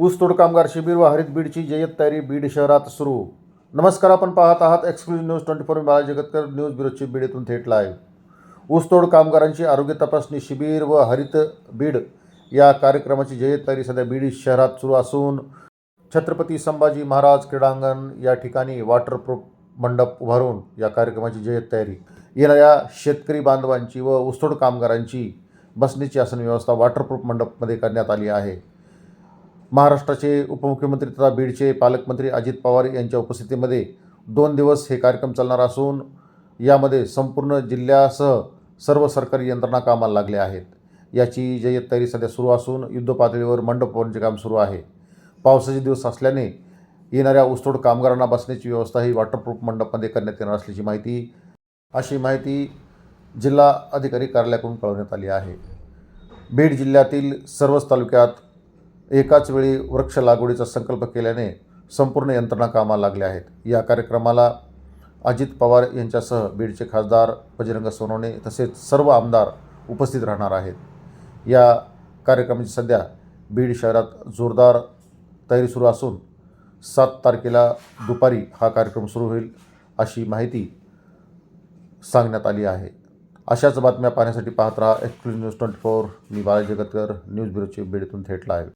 ऊसतोड कामगार शिबिर व हरित बीडची जय्यत तयारी बीड शहरात सुरू. नमस्कार आपण पाहत आहात एक्सक्लुझिव्ह न्यूज ट्वेंटी फोर बाळा जगतकर. न्यूज ब्युरोची बीड येथून थेट लाईव्ह ऊसतोड कामगारांची आरोग्य तपासणी शिबिर व हरित बीड या कार्यक्रमाची जय्यत तयारी सध्या बीड शहरात सुरू असून छत्रपती संभाजी महाराज क्रीडांगण या ठिकाणी वॉटरप्रूफ मंडप उभारून या कार्यक्रमाची जय्यत तयारी. येणाऱ्या शेतकरी बांधवांची व ऊसतोड कामगारांची बसण्याची आसन व्यवस्था वॉटरप्रूफ मंडपमध्ये करण्यात आली आहे. महाराष्ट्राचे उपमुख्यमंत्री तथा बीडचे पालकमंत्री अजित पवार यांच्या उपस्थितीमध्ये दोन दिवस हे कार्यक्रम चालणार असून यामध्ये संपूर्ण जिल्ह्यासह सर्व सरकारी यंत्रणा कामाला लागल्या आहेत. याची जय्यत तयारी सध्या सुरू असून युद्धपातळीवर मंडप काम सुरू आहे. पावसाचे दिवस असल्याने येणाऱ्या ऊसतोड कामगारांना बसण्याची व्यवस्था ही वॉटरप्रूफ मंडपमध्ये करण्यात येणार असल्याची माहिती अशी माहिती जिल्हा अधिकारी कार्यालयाकडून कळवण्यात आली आहे. बीड जिल्ह्यातील सर्वच तालुक्यात एकाच वेळी वृक्ष लागवडीचा संकल्प केल्याने संपूर्ण यंत्रणा कामाला लागल्या आहेत. या कार्यक्रमाला अजित पवार यांच्यासह बीडचे खासदार बजरंग सोनवणे तसेच सर्व आमदार उपस्थित राहणार आहेत. या कार्यक्रमाची सध्या बीड शहरात जोरदार तयारी सुरू असून सात तारखेला दुपारी हा कार्यक्रम सुरू होईल अशी माहिती सांगण्यात आली आहे. अशाच बातम्या पाहण्यासाठी पाहत राहा एक्सक्लुझिव्ह न्यूज ट्वेंटी फोर मी बाळा जगतकर न्यूज ब्युरोचे बीडतून थेट लाईव्ह